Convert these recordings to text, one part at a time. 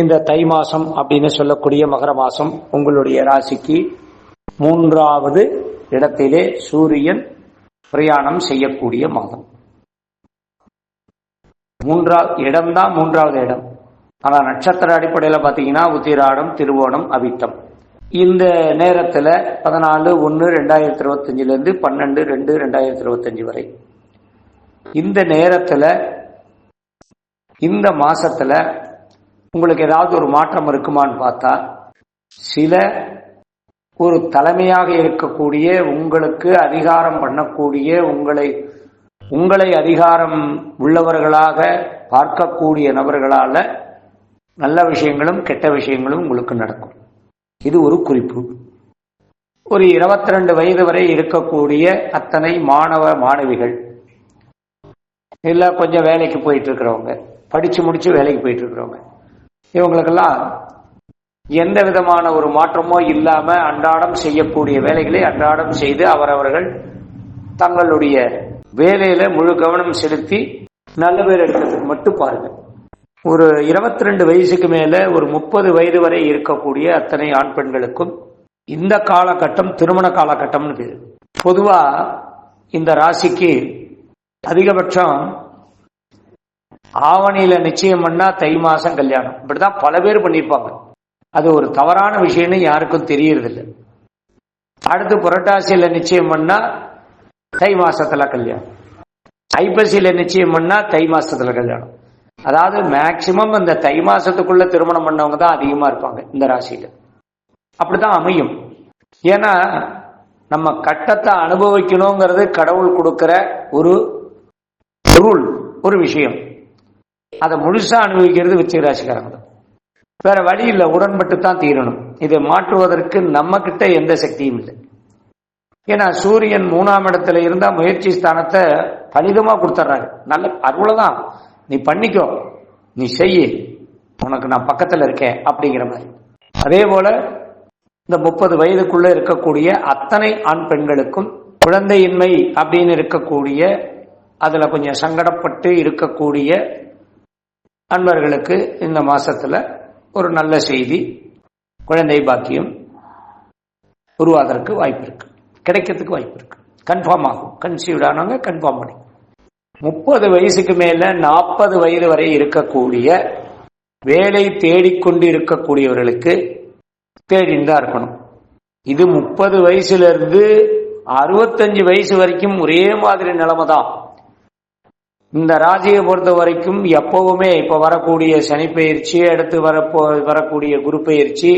இந்த தை மாசம் அப்படின்னு சொல்லக்கூடிய மகர மாசம் உங்களுடைய ராசிக்கு மூன்றாவது இடத்திலே சூரியன் பிரயாணம் செய்யக்கூடிய மாதம். மூன்றாவது இடம்தான் மூன்றாவது இடம். ஆனால் நட்சத்திர அடிப்படையில் பார்த்தீங்கன்னா உத்திராடம் திருவோணம் அவித்தம் இந்த நேரத்தில் பதினாலு ஒன்று ரெண்டாயிரத்தி இருபத்தஞ்சிலேருந்து பன்னெண்டு ரெண்டு ரெண்டாயிரத்தி இருபத்தஞ்சி வரை. இந்த நேரத்தில் இந்த மாசத்துல உங்களுக்கு ஏதாவது ஒரு மாற்றம் இருக்குமான்னு பார்த்தா சில ஒரு தலைமையாக இருக்கக்கூடிய உங்களுக்கு அதிகாரம் பண்ணக்கூடிய உங்களை உங்களை அதிகாரம் உள்ளவர்களாக பார்க்கக்கூடிய நபர்களால நல்ல விஷயங்களும் கெட்ட விஷயங்களும் உங்களுக்கு நடக்கும். இது ஒரு குறிப்பு. ஒரு இருபத்தி ரெண்டு வயது வரை இருக்கக்கூடிய அத்தனை மாணவ மாணவிகள் இல்லை கொஞ்சம் வேலைக்கு போயிட்டு இருக்கிறவங்க படிச்சு முடிச்சு வேலைக்கு போயிட்டு இருக்கிறவங்க இவங்களுக்கெல்லாம் எந்த விதமான ஒரு மாற்றமோ இல்லாம அன்றாடம் செய்யக்கூடிய வேலைகளை அன்றாடம் செய்து அவரவர்கள் தங்களுடைய வேலையில முழு கவனம் செலுத்தி நல்ல பேர் எடுக்கிறதுக்கு மட்டும் பாருங்க. ஒரு இருபத்தி ரெண்டு வயசுக்கு மேல ஒரு முப்பது வயது வரை இருக்கக்கூடிய அத்தனை ஆண் பெண்களுக்கும் இந்த காலகட்டம் திருமண காலகட்டம்னு பேரு பொதுவா இந்த ராசிக்கு அதிகபட்சம் ஆவணியில நிச்சயம் பண்ணா தை மாசம் கல்யாணம். இப்படிதான் பல பேர் பண்ணியிருப்பாங்க. அது ஒரு தவறான விஷயம்னு யாருக்கும் தெரியறதில்ல. அடுத்து புரட்டாசியில நிச்சயம் பண்ணா தை மாசத்துல கல்யாணம். ஐப்பசியில நிச்சயம் பண்ணா தை மாசத்துல கல்யாணம். அதாவது மேக்சிமம் இந்த தை மாசத்துக்குள்ள திருமணம் பண்ணவங்க தான் அதிகமா இருப்பாங்க இந்த ராசியில. அப்படிதான் அமையும். ஏன்னா நம்ம கட்டத்தை அனுபவிக்கணுங்கிறது கடவுள் கொடுக்கிற ஒரு ரூல் ஒரு விஷயம். அதை முழுசா அனுபவிக்கிறது விருச்சிக ராசிக்காரங்க. வேற வழி இல்லை உடன்பட்டு தான் தீரணும். இதை மாற்றுவதற்கு நம்ம கிட்ட எந்த சக்தியும் இல்லை. ஏன்னா சூரியன் மூணாம் இடத்துல இருந்தா முயற்சி ஸ்தானத்தை பலிதமா கொடுத்துட்றாரு நல்ல அவ்வளவுதான் நீ பண்ணிக்கோ. நீ செய்ய உனக்கு நான் பக்கத்துல இருக்கேன் அப்படிங்கிற மாதிரி. அதே போல இந்த முப்பது வயதுக்குள்ள இருக்கக்கூடிய அத்தனை ஆண் பெண்களுக்கும் குழந்தையின்மை அப்படின்னு இருக்கக்கூடிய அதுல கொஞ்சம் சங்கடப்பட்டு இருக்கக்கூடிய அன்பர்களுக்கு இந்த மாசத்துல ஒரு நல்ல செய்தி குழந்தை பாக்கியம் உருவாதற்கு வாய்ப்பு இருக்கு. கிடைக்கிறதுக்கு வாய்ப்பு இருக்கு. கன்ஃபார்ம் ஆகும். கன்சீவ்ட் ஆனவங்க கன்ஃபார்ம் பண்ணி முப்பது வயசுக்கு மேல நாற்பது வயது வரை இருக்கக்கூடிய வேலை தேடிக்கொண்டு இருக்கக்கூடியவர்களுக்கு தேடின்னு தான் இருக்கணும். இது முப்பது வயசுல இருந்து அறுபத்தஞ்சு வயசு வரைக்கும் ஒரே மாதிரி நிலைமை தான். இந்த ராசியை பொறுத்த வரைக்கும் எப்பவுமே இப்ப வரக்கூடிய சனி பயிற்சி அடுத்து வரப்போ வரக்கூடிய குரு பயிற்சி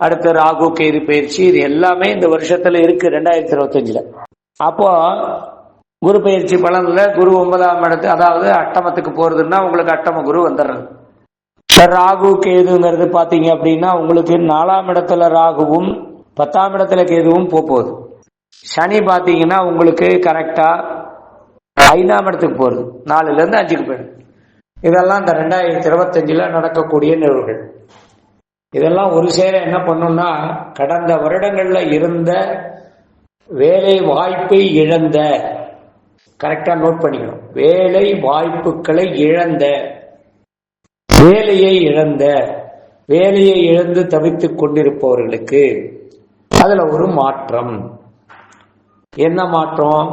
அடுத்து ராகு கேது பயிற்சி இது எல்லாமே இந்த வருஷத்துல இருக்கு ரெண்டாயிரத்தி இருபத்தஞ்சுல. அப்போ குரு பயிற்சி பலன்ல குரு ஒன்பதாம் இடத்து அதாவது அட்டமத்துக்கு போறதுன்னா உங்களுக்கு அட்டம குரு வந்துடுறது ராகு கேதுங்கிறது பாத்தீங்க அப்படின்னா உங்களுக்கு நாலாம் இடத்துல ராகுவும் பத்தாம் இடத்துல கேதுவும் போக போகுது. சனி பாத்தீங்கன்னா உங்களுக்கு கரெக்டா ஐந்தாம் இடத்துக்கு போறது. நாலுல இருந்து அஞ்சுக்கு போயிடும் இதெல்லாம் இந்த ரெண்டாயிரத்தி இருபத்தஞ்சுல நடக்கக்கூடிய நிகழ்வுகள். இதெல்லாம் ஒரு சேர என்ன பண்ணும்னா கடந்த வருடங்கள்ல இருந்த வேலை வாய்ப்பை இழந்த கரெக்டா நோட் பண்ணிக்கணும். வேலை வாய்ப்புகளை இழந்த வேலையை இழந்த வேலையை இழந்து தவித்துக் கொண்டிருப்பவர்களுக்கு அதுல ஒரு மாற்றம். என்ன மாற்றம்?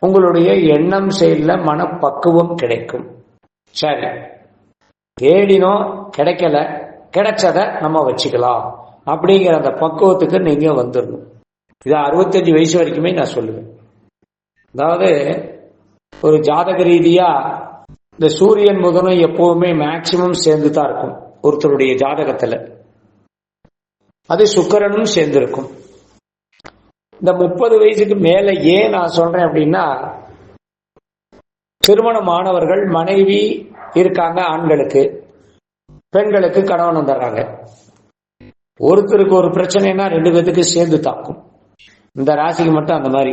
உங்களுடைய எண்ணம் செயல மனப்பக்குவம் கிடைக்கும். சரி. தேடினோம் கிடைக்கல கிடைச்சத நம்ம வச்சுக்கலாம். அப்படிங்கிற அந்த பக்குவத்துக்கு நீங்க வந்துடணும் இது அறுபத்தஞ்சு வயசு வரைக்குமே நான் சொல்லுவேன். அதாவது ஒரு ஜாதக ரீதியா இந்த சூரியன் புதனும் எப்பவுமே மேக்சிமம் சேர்ந்து தான் இருக்கும். ஒருத்தருடைய ஜாதகத்துல. அது சுக்கரனும் சேர்ந்திருக்கும். இந்த முப்பது வயசுக்கு மேல ஏன் நான் சொல்றேன் அப்படின்னா திருமணமானவர்கள் மனைவி இருக்காங்க ஆண்களுக்கு பெண்களுக்கு கணவன் வந்துடுறாங்க ஒருத்தருக்கு ஒரு பிரச்சனைனா ரெண்டு பேத்துக்கு சேர்ந்து தாக்கும். இந்த ராசிக்கு மட்டும் அந்த மாதிரி.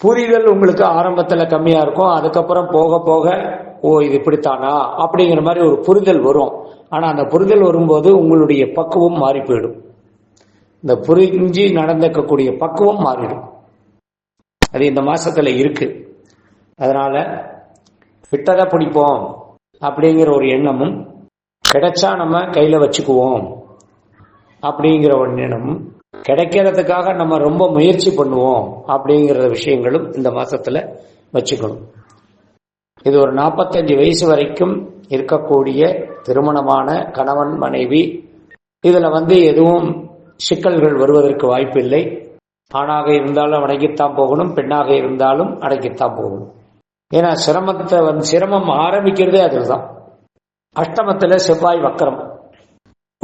புரிதல் உங்களுக்கு ஆரம்பத்துல கம்மியா இருக்கும் அதுக்கப்புறம் போக போக ஓ இது இப்படித்தானா? அப்படிங்கிற மாதிரி ஒரு புரிதல் வரும். ஆனா அந்த புரிதல் வரும்போது உங்களுடைய பக்குவம் மாறி போயிடும். இந்த புரிஞ்சு நடந்துக்கக்கூடிய பக்குவம் மாறிடும். அது இந்த மாசத்துல இருக்கு. அதனால விட்டதை பிடிப்போம் அப்படிங்கிற ஒரு எண்ணமும் கிடைச்சா நம்ம கையில வச்சுக்குவோம் அப்படிங்கிற ஒரு எண்ணமும் கிடைக்கிறதுக்காக நம்ம ரொம்ப முயற்சி பண்ணுவோம் அப்படிங்கிற விஷயங்களும் இந்த மாசத்துல வச்சுக்கணும். இது ஒரு நாற்பத்தஞ்சு வயசு வரைக்கும் இருக்கக்கூடிய திருமணமான கணவன் மனைவி. இதுல வந்து எதுவும் சிக்கல்கள் வருவதற்கு வாய்ப்பில்லை. ஆணாக இருந்தாலும் அடங்கித்தான் போகணும் பெண்ணாக இருந்தாலும் அடங்கித்தான் போகணும். ஏன்னா சிரமத்தை வந்து சிரமம் ஆரம்பிக்கிறதே அதுதான். அஷ்டமத்தில் செவ்வாய் வக்கரம்.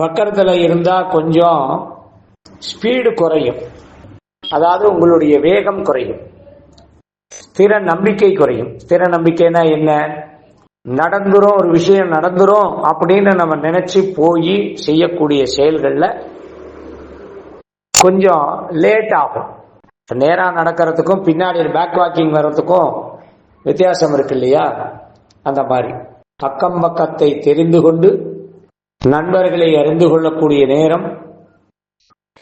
வக்கரத்தில் இருந்தால் கொஞ்சம் ஸ்பீடு குறையும். அதாவது உங்களுடைய வேகம் குறையும். ஸ்திர நம்பிக்கை குறையும். ஸ்திர நம்பிக்கைனா என்ன? நடந்துரும் ஒரு விஷயம் நடந்துரும் அப்படின்னு நம்ம நினைச்சு போய் செய்யக்கூடிய செயல்களில் கொஞ்சம் லேட் ஆகும். நேரா நடக்கிறதுக்கும் பின்னாடி பேக் வாக்கிங் வர்றதுக்கும் வித்தியாசம் இருக்கு இல்லையா? அந்த மாதிரி. அக்கம் பக்கத்தை தெரிந்து கொண்டு நண்பர்களை அறிந்து கொள்ளக்கூடிய நேரம்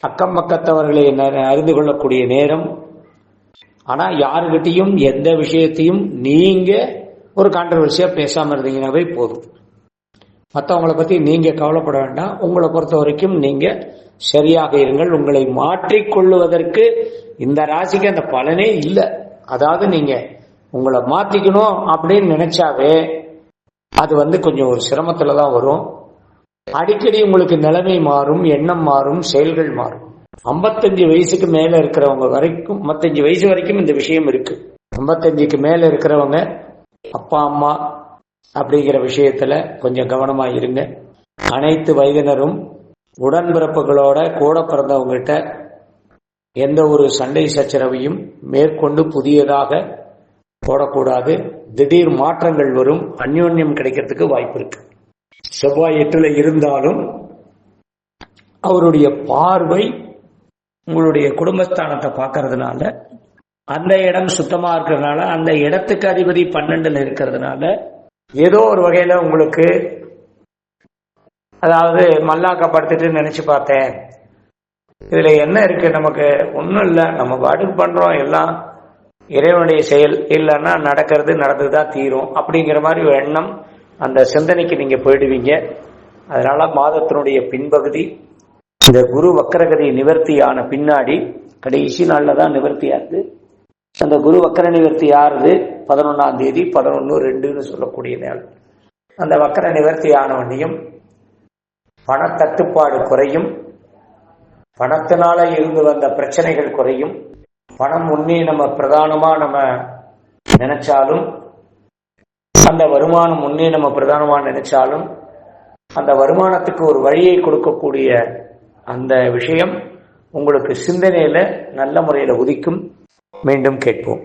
அக்கம் பக்கத்தவர்களை அறிந்து கொள்ளக்கூடிய நேரம். ஆனா யாருகிட்டையும் எந்த விஷயத்தையும் நீங்க ஒரு கான்ட்ரவர்சியா பேசாம இருந்தீங்கன்னாவே போதும். மற்றவங்களை பத்தி நீங்க கவலைப்பட வேண்டாம். உங்களை பொறுத்த வரைக்கும் நீங்க சரியாக இருங்கள். உங்களை மாற்றிக்கொள்ளுவதற்கு இந்த ராசிக்கு அந்த பலனே இல்லை. அதாவது நீங்க உங்களை மாத்திக்கணும் அப்படின்னு நினைச்சாவே அது வந்து கொஞ்சம் ஒரு சிரமத்துல தான் வரும். அடிக்கடி உங்களுக்கு நிலைமை மாறும் எண்ணம் மாறும் செயல்கள் மாறும். 55 வயசுக்கு மேல இருக்கிறவங்க வரைக்கும் 55 வயசு வரைக்கும் இந்த விஷயம் இருக்கு. 55க்கு மேல இருக்கிறவங்க அப்பா அம்மா அப்படிங்கிற விஷயத்துல கொஞ்சம் கவனமா இருங்க. அனைத்து வயதினரும் உடன்பிறப்புகளோட கூட பிறந்தவங்ககிட்ட எந்த ஒரு சண்டை சச்சரவையும் மேற்கொண்டு புதியதாக போடக்கூடாது. திடீர் மாற்றங்கள் வரும். அந்யோன்யம் கிடைக்கிறதுக்கு வாய்ப்பு இருக்கு. செவ்வாய் எட்டுல இருந்தாலும் அவருடைய பார்வை உங்களுடைய குடும்பஸ்தானத்தை பார்க்கறதுனால அந்த இடம் சுத்தமா இருக்கிறதுனால அந்த இடத்துக்கு அதிபதி பன்னெண்டுல இருக்கிறதுனால ஏதோ ஒரு வகையில உங்களுக்கு அதாவது மல்லாக்கப்படுத்திட்டு நினைச்சு பார்த்தேன். இதுல என்ன இருக்கு நமக்கு? ஒன்றும் இல்லை. நம்ம பாட்டுக்கு பண்றோம். எல்லாம் இறைவனுடைய செயல். இல்லைன்னா நடக்கிறது நடந்துதான் தீரும். அப்படிங்கிற மாதிரி ஒரு எண்ணம் அந்த சிந்தனைக்கு நீங்க போயிடுவீங்க. அதனால மாதத்தினுடைய பின்பகுதி இந்த குரு வக்கரகதி நிவர்த்தி ஆன பின்னாடி கடைசி நாளில் தான் நிவர்த்தி ஆகுது. அந்த குரு வக்கர நிவர்த்தி ஆறுது. பதினொன்னாம் தேதி பதினொன்று ரெண்டுன்னு சொல்லக்கூடிய நாள். அந்த வக்கர நிவர்த்தி ஆனவனையும் பணத்தட்டுப்பாடு குறையும். பணத்தினால இருந்து வந்த பிரச்சனைகள் குறையும். பணம் முன்னே நம்ம பிரதானமா நம்ம நினைச்சாலும் அந்த வருமானம் முன்னே நம்ம பிரதானமா நினைச்சாலும் அந்த வருமானத்துக்கு ஒரு வழியை கொடுக்கக்கூடிய அந்த விஷயம் உங்களுக்கு சிந்தனையில நல்ல முறையில உதிக்கும். மீண்டும் கேட்போம்.